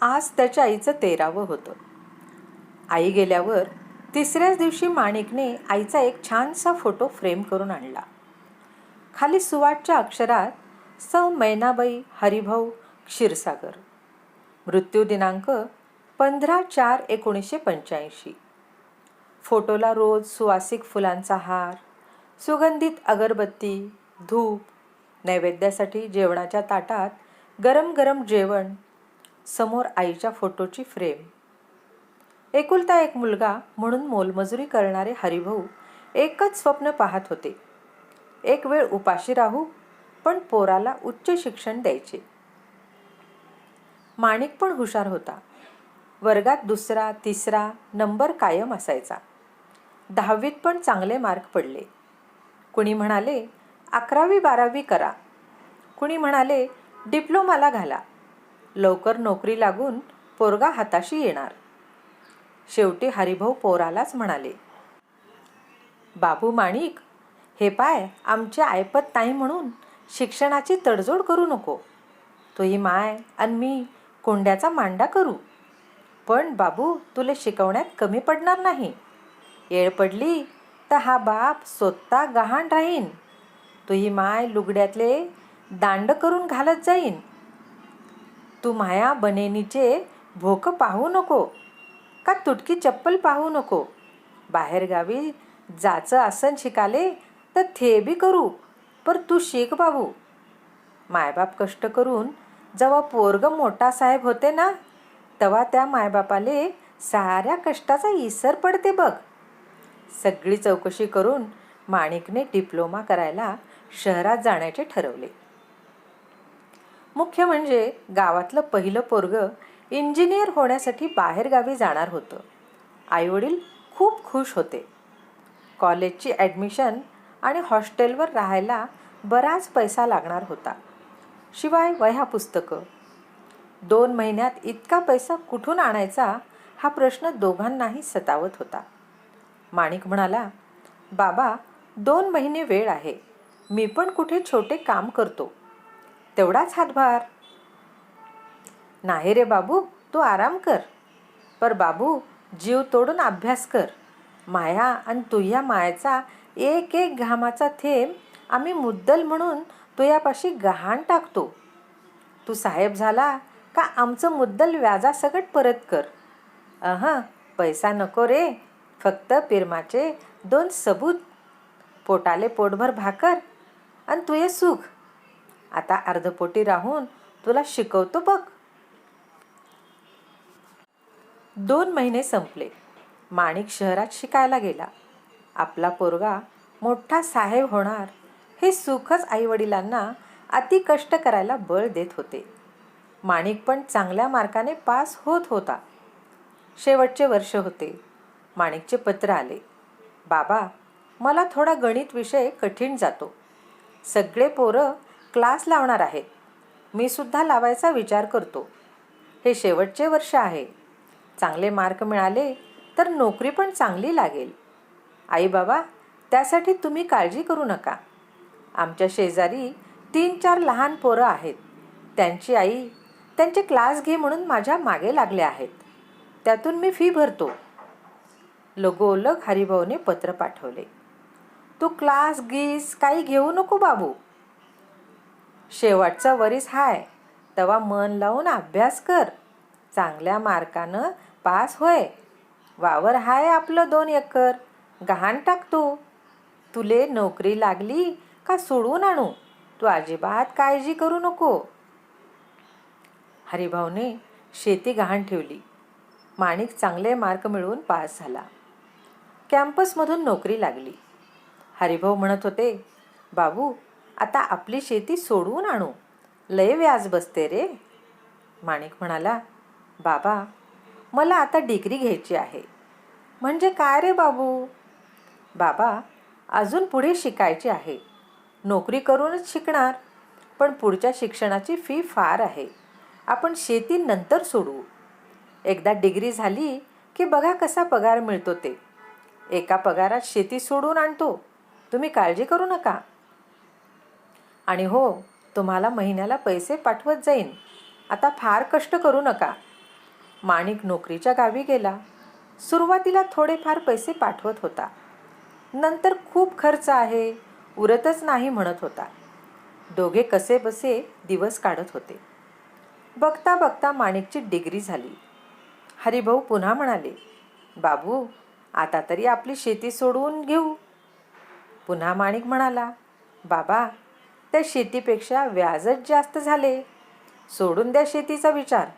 आज त्याच्या आईचं तेरावं होतं. आई गेल्यावर तिसऱ्याच दिवशी माणिकने आईचा एक छानसा फोटो फ्रेम करून आणला. खाली सुवाटच्या अक्षरात सौ मैनाबाई हरिभाऊ क्षीरसागर. मृत्यू दिनांक पंधरा चार एकोणीसशे पंच्याऐंशी. फोटोला रोज सुवासिक फुलांचा हार सुगंधित अगरबत्ती धूप नैवेद्यासाठी जेवणाच्या ताटात गरम गरम जेवण समोर आईच्या फोटोची फ्रेम. एकुलता एक मुलगा म्हणून मोलमजुरी करणारे हरिभाऊ एकच स्वप्न पाहत होते. एक वेळ उपाशी राहू पण पोराला उच्च शिक्षण द्यायचे. माणिक पण हुशार होता. वर्गात दुसरा तिसरा नंबर कायम असायचा. दहावीत पण चांगले मार्क पडले. कुणी म्हणाले अकरावी बारावी करा. कुणी म्हणाले डिप्लोमाला घाला. लवकर नोकरी लागून पोरगा हाताशी येणार. शेवटी हरिभाऊ पोरालाच म्हणाले बाबू माणिक हे पाय आमचे ऐपत नाही म्हणून शिक्षणाची तडजोड करू नको. तुही माय आणि मी कोंड्याचा मांडा करू. पण बाबू तुला शिकवण्यात कमी पडणार नाही. येळ पडली तर हा बाप स्वतः गहाण राहीन. तुही माय लुगड्यातले दांड करून घालत जाईन. तू माया बनेनीचे भोक पाहू नको का तुटकी चप्पल पाहू नको? बाहेरगावी जाचं आसन शिकाले तर थे बी करू पर तू शिक बाबू. मायबाप कष्ट करून जेव्हा पोरग मोठा साहेब होते ना तेव्हा त्या मायबापाले साऱ्या कष्टाचा इसर पडते बघ. सगळी चौकशी करून माणिकने डिप्लोमा करायला शहरात जाण्याचे ठरवले. मुख्य म्हणजे गावातलं पहिलं पोरग इंजिनियर होण्यासाठी बाहेरगावी जाणार होतं. आईवडील खूप खुश होते. कॉलेजची ॲडमिशन आणि हॉस्टेलवर राहायला बराच पैसा लागणार होता. शिवाय वह्या पुस्तकं. दोन महिन्यात इतका पैसा कुठून आणायचा हा प्रश्न दोघांनाही सतावत होता. माणिक म्हणाला बाबा दोन महिने वेळ आहे. मी पण कुठे छोटे काम करतो. तेवढाच हातभार. नाही रे बाबू तू आराम कर. पर बाबू जीव तोडून अभ्यास कर. माया आणि तुझ्या मायाचा एक एक घामाचा थेंब आम्ही मुद्दल म्हणून तुयापाशी गहाण टाकतो. तू साहेब झाला का आमचं मुद्दल व्याजासकट परत कर. अह पैसा नको रे. फक्त पिरमाचे दोन सबूत. पोटाले पोटभर भाकर आणि तुये सुख. आता अर्धपोटी राहून तुला शिकवतो बघ. दोन महिने संपले. माणिक शहरात शिकायला गेला. आपला पोरगा मोठा साहेब होणार हे सुखच आईवडिलांना अति कष्ट करायला बळ देत होते. माणिक पण चांगल्या मार्काने पास होत होता. शेवटचे वर्ष होते. माणिकचे पत्र आले. बाबा मला थोडा गणित विषय कठीण जातो. सगळे पोरं क्लास लावणार आहेत मी सुद्धा लावायचा विचार करतो. हे शेवटचे वर्ष आहे. चांगले मार्क मिळाले तर नोकरी पण चांगली लागेल. आई बाबा त्यासाठी तुम्ही काळजी करू नका. आमच्या शेजारी तीन चार लहान पोरं आहेत. त्यांची आई त्यांचे क्लास घे म्हणून माझ्या मागे लागले आहेत. त्यातून मी फी भरतो. लगोलग हरिभाऊने पत्र पाठवले. तू क्लास गीस काही घेऊ नको बाबू. शेवटचा वरीस हाय. तवा मन लावून अभ्यास कर. चांगल्या मार्कानं पास होय. वावर हाय आपलं दोन एकर. गहाण टाक तू. तुले नोकरी लागली का सोडून आणू? तू अजिबात काळजी करू नको. हरिभाऊने शेती गहाण ठेवली. माणिक चांगले मार्क मिळवून पास झाला. कॅम्पसमधून नोकरी लागली. हरिभाऊ म्हणत होते बाबू आता आपली शेती सोडवून आणू. लय व्याज बसते रे. माणिक म्हणाला बाबा मला आता डिग्री घ्यायची आहे. म्हणजे काय रे बाबू? बाबा अजून पुढे शिकायची आहे. नोकरी करूनच शिकणार पण पुढच्या शिक्षणाची फी फार आहे. आपण शेती नंतर सोडवू. एकदा डिग्री झाली की बघा कसा पगार मिळतो ते. एका पगारात शेती सोडून आणतो. तुम्ही काळजी करू नका. आणि हो तुम्हाला महिन्याला पैसे पाठवत जाईन. आता फार कष्ट करू नका. माणिक नोकरीच्या गावी गेला. सुरुवातीला थोडेफार पैसे पाठवत होता. नंतर खूप खर्च आहे उरतच नाही म्हणत होता. दोघे कसे बसे दिवस काढत होते. बघता बघता माणिकची डिग्री झाली. हरिभाऊ पुन्हा म्हणाले बाबू आता तरी आपली शेती सोडवून घेऊ. पुन्हा माणिक म्हणाला बाबा त्या शेतीपेक्षा व्याजच जास्त झाले. सोडून द्या शेतीचा विचार.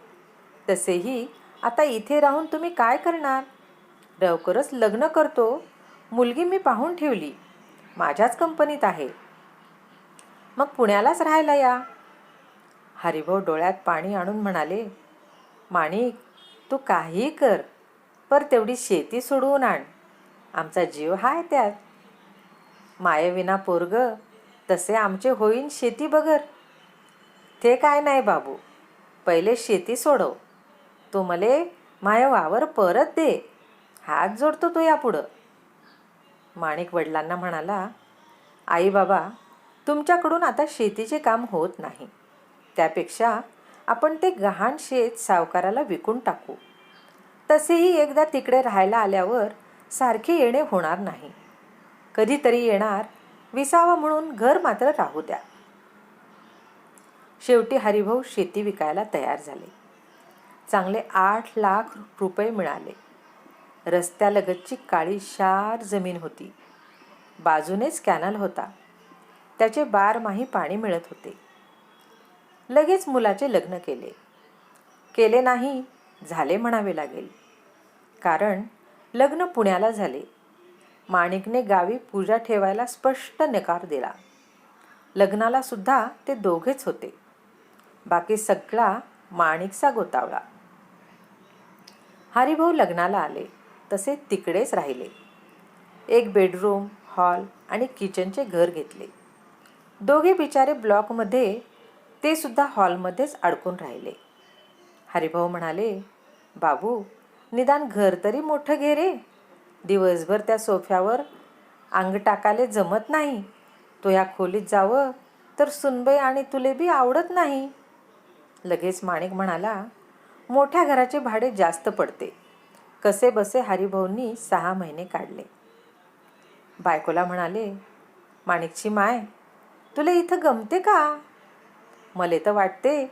तसेही आता इथे राहून तुम्ही काय करणार? लवकरच लग्न करतो. मुलगी मी पाहून ठेवली. माझ्याच कंपनीत आहे. मग पुण्यालाच राहायला या. हरिभाऊ डोळ्यात पाणी आणून म्हणाले माणिक तू काही कर पर तेवढी शेती सोडवून आण. आमचा जीव हाय त्यात. मायेविना पोरग तसे आमचे होईन शेती बगर. ते काय नाही बाबू. पहिले शेती सोडव. तू मले माय वावर परत दे. हात जोडतो तो यापुढं. माणिक वडिलांना म्हणाला आई बाबा तुमच्याकडून आता शेतीचे काम होत नाही. त्यापेक्षा आपण ते गहाण शेत सावकाराला विकून टाकू. तसेही एकदा तिकडे राहायला आल्यावर सारखे येणे होणार नाही. कधीतरी येणार विसावा म्हणून घर मात्र राहू द्या. शेवटी हरिभाऊ शेती विकायला तयार झाले. चांगले आठ लाख रुपये मिळाले. रस्त्यालगतची काळी शार जमीन होती. बाजूनेच कॅनल होता. त्याचे बारमाही पाणी मिळत होते. लगेच मुलाचे लग्न केले. केले नाही झाले म्हणावे लागेल. कारण लग्न पुण्याला झाले. माणिकने गावी पूजा ठेवायला स्पष्ट नकार दिला. लग्नाला सुद्धा ते दोघेच होते. बाकी सगळा माणिकचा गोतावळा. हरिभाऊ लग्नाला आले तसे तिकडेच राहिले. एक बेडरूम हॉल आणि किचनचे घर घेतले. दोघे बिचारे ब्लॉकमध्ये ते सुद्धा हॉलमध्येच अडकून राहिले. हरिभाऊ म्हणाले बाबू निदान घर तरी मोठं घे रे. दिवसभर त्या सोफ्यावर अंग टाकाले जमत नाही. तो या खोलीत जावं तर सुनबाई आणि तुले बी आवडत नाही. लगेच माणिक म्हणाला मोठ्या घराचे भाडे जास्त पडते. कसे बसे हरिभाऊंनी सहा महिने काढले. बायकोला म्हणाले माणिकची माय तुला इथं गमते का? मले तर वाटते.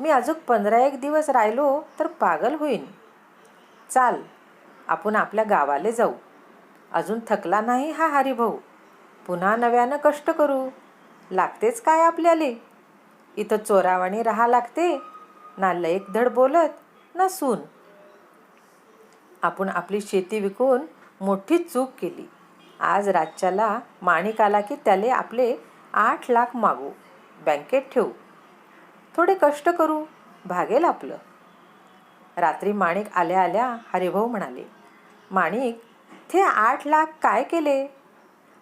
मी अजून पंधरा एक दिवस राहिलो तर पागल होईन. चाल आपण आपल्या गावाले जाऊ. अजून थकला नाही हा हरिभाऊ. पुन्हा नव्यानं कष्ट करू. लागतेच काय आपल्याले? इथं चोरावाणी राहा लागते. ना लयक धड बोलत ना सून. आपण आपली शेती विकून मोठी चूक केली. आज रातच्याला माणिक आला की त्याले आपले आठ लाख मागू. बँकेत ठेवू थोडे कष्ट करू. भागेल आपलं. रात्री माणिक आल्या आल्या हरिभाऊ म्हणाले माणिक ते आठ लाख काय केले?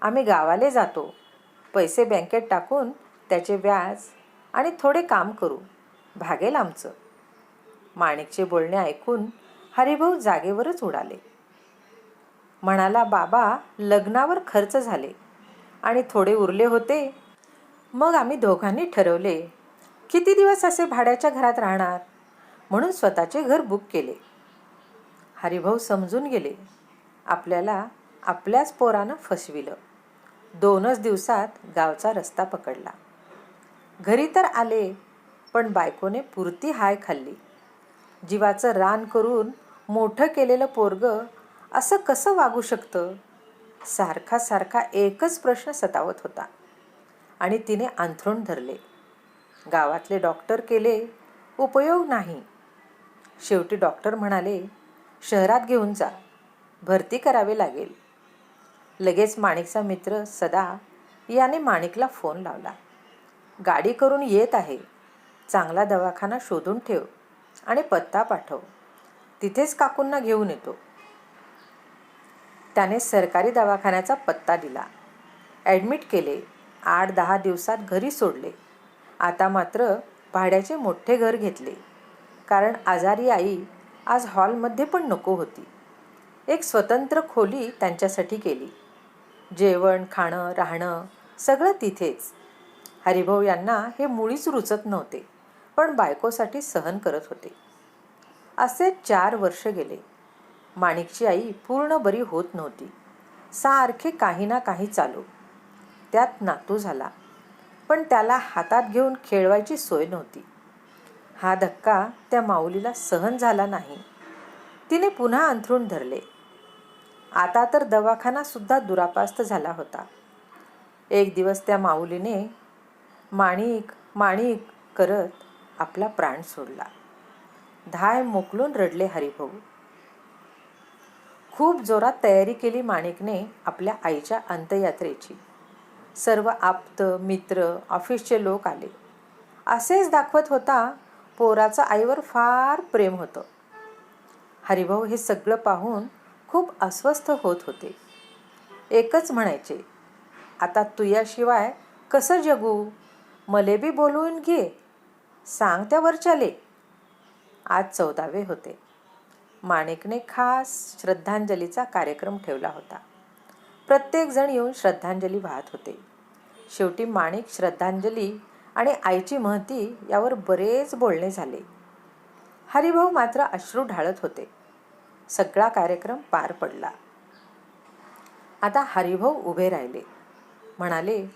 आम्ही गावाले जातो. पैसे बँकेत टाकून त्याचे व्याज आणि थोडे काम करू. भागेल आमचं. माणिकचे बोलणे ऐकून हरिभाऊ जागेवरच उडाले. म्हणाला बाबा लग्नावर खर्च झाले आणि थोडे उरले होते. मग आम्ही दोघांनी ठरवले किती दिवस असे भाड्याच्या घरात राहणार? म्हणून स्वतःचे घर बुक केले. हरिभाऊ समजून गेले. आपल्याला आपल्याच पोरानं फसविलं. दोनच दिवसात गावचा रस्ता पकडला. घरी तर आले पण बायकोने पुरती हाय खाल्ली. जीवाचं रान करून मोठं केलेलं पोरग असं कसं वागू शकतं? सारखा सारखा एकच प्रश्न सतावत होता. आणि तिने अंथरूण धरले. गावातले डॉक्टर केले उपयोग नाही. शेवटी डॉक्टर म्हणाले शहरात घेऊन जा. भरती करावी लागेल. लगेच माणिकचा मित्र सदा याने माणिकला फोन लावला. गाडी करून येत आहे. चांगला दवाखाना शोधून ठेव आणि पत्ता पाठव. तिथेच काकूंना घेऊन येतो. त्याने सरकारी दवाखान्याचा पत्ता दिला. ॲडमिट केले. आठ दहा दिवसात घरी सोडले. आता मात्र भाड्याचे मोठे घर घेतले. कारण आजारी आई आज हॉलमध्ये पण नको होती. एक स्वतंत्र खोली त्यांच्यासाठी केली. जेवण खाणं राहणं सगळं तिथेच. हरिभाऊ यांना हे मुळीच रुचत नव्हते पण बायकोसाठी सहन करत होते. असे चार वर्ष गेले. माणिकची आई पूर्ण बरी होत नव्हती. सारखे काही ना काही चालू. त्यात नातू झाला. पण त्याला हातात घेऊन खेळवायची सोय नव्हती. हा धक्का त्या माऊलीला सहन झाला नाही. तिने पुन्हा अंथरूण धरले. आता तर दवाखानासुद्धा दुरापास्त झाला होता. एक दिवस त्या माऊलीने माणिक माणिक करत आपला प्राण सोडला. धाय मोकलून रडले हरिभाऊ. खूप जोरात तयारी केली माणिकने आपल्या आईच्या अंत्ययात्रेची. सर्व आप्त मित्र ऑफिसचे लोक आले. असेच दाखवत होता पोराचं आईवर फार प्रेम होतं. हरिभाऊ हे सगळं पाहून खूप अस्वस्थ होत होते. एकच म्हणायचे आता तुयाशिवाय कसं जगू? मले बी बोलवून घे. सांग त्या वरच्याले. आज चौदावे होते. माणिकने खास श्रद्धांजलीचा कार्यक्रम ठेवला होता. प्रत्येकजण येऊन श्रद्धांजली वाहत होते. शेवटी माणिक श्रद्धांजली आणि आईची महती यावर बरेच बोलणे झाले. हरिभाऊ मात्र अश्रू ढाळत होते. सगळा कार्यक्रम पार पडला. आता हरिभाऊ उभे राहिले. म्हणाले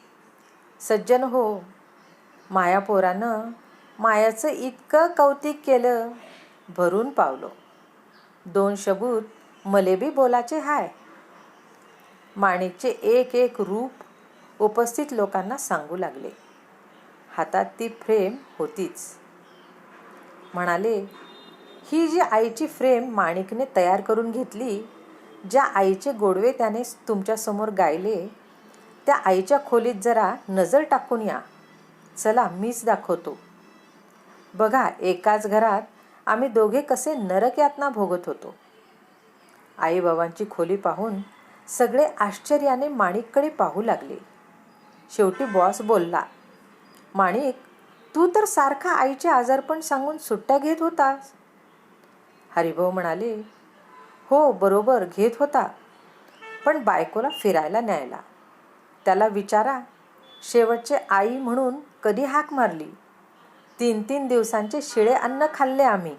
सज्जन हो मायापोरानं मायाचं इतकं कौतिक केलं भरून पावलो. दोन शबूत मलेबी बोलाचे हाय. माणिकचे एक एक रूप उपस्थित लोकांना सांगू लागले. हातात ती फ्रेम होतीच. म्हणाले ही जी आईची फ्रेम माणिकने तयार करून घेतली ज्या आईचे गोडवे त्याने तुमच्यासमोर गायले त्या आईच्या खोलीत जरा नजर टाकून या. चला मीच दाखवतो. बघा एकाच घरात आम्ही दोघे कसे नरक यातना भोगत होतो. आईबाबांची खोली पाहून सगळे आश्चर्याने माणिककडे पाहू लागले. शेवटी बॉस बोलला माणिक तू तर सारखा आईचे आजारपण सांगून सुट्ट्या घेत होतास. हरिभाऊ म्हणाले हो बरोबर घेत होता. पण बायकोला फिरायला न्यायला. त्याला विचारा शेवटचे आई म्हणून कधी हाक मारली? तीन तीन दिवसांचे शिळे अन्न खाल्ले आम्ही.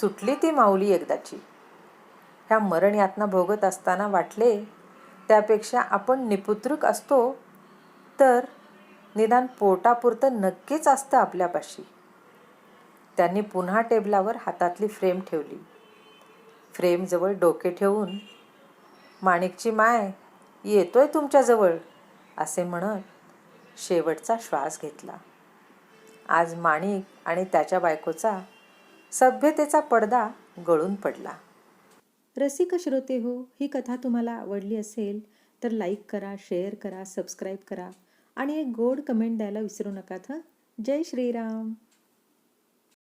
सुटली ती माऊली एकदाची. ह्या मरण यातना भोगत असताना वाटले त्यापेक्षा आपण निपुत्रुक असतो. तर निदान पोटापुरतं नक्कीच असतं आपल्यापाशी. त्यांनी पुन्हा टेबलावर हातातली फ्रेम ठेवली. फ्रेमजवळ डोके ठेवून माणिकची माय येतोय तुमच्याजवळ असे म्हणत शेवटचा श्वास घेतला. आज माणिक आणि त्याच्या बायकोचा सभ्यतेचा पडदा गळून पडला. रसिक श्रोते हो ही कथा तुम्हाला आवडली असेल तर लाईक करा शेअर करा सबस्क्राईब करा. आणि एक गोड कमेंट द्यायला विसरू नका हं? जय श्रीराम.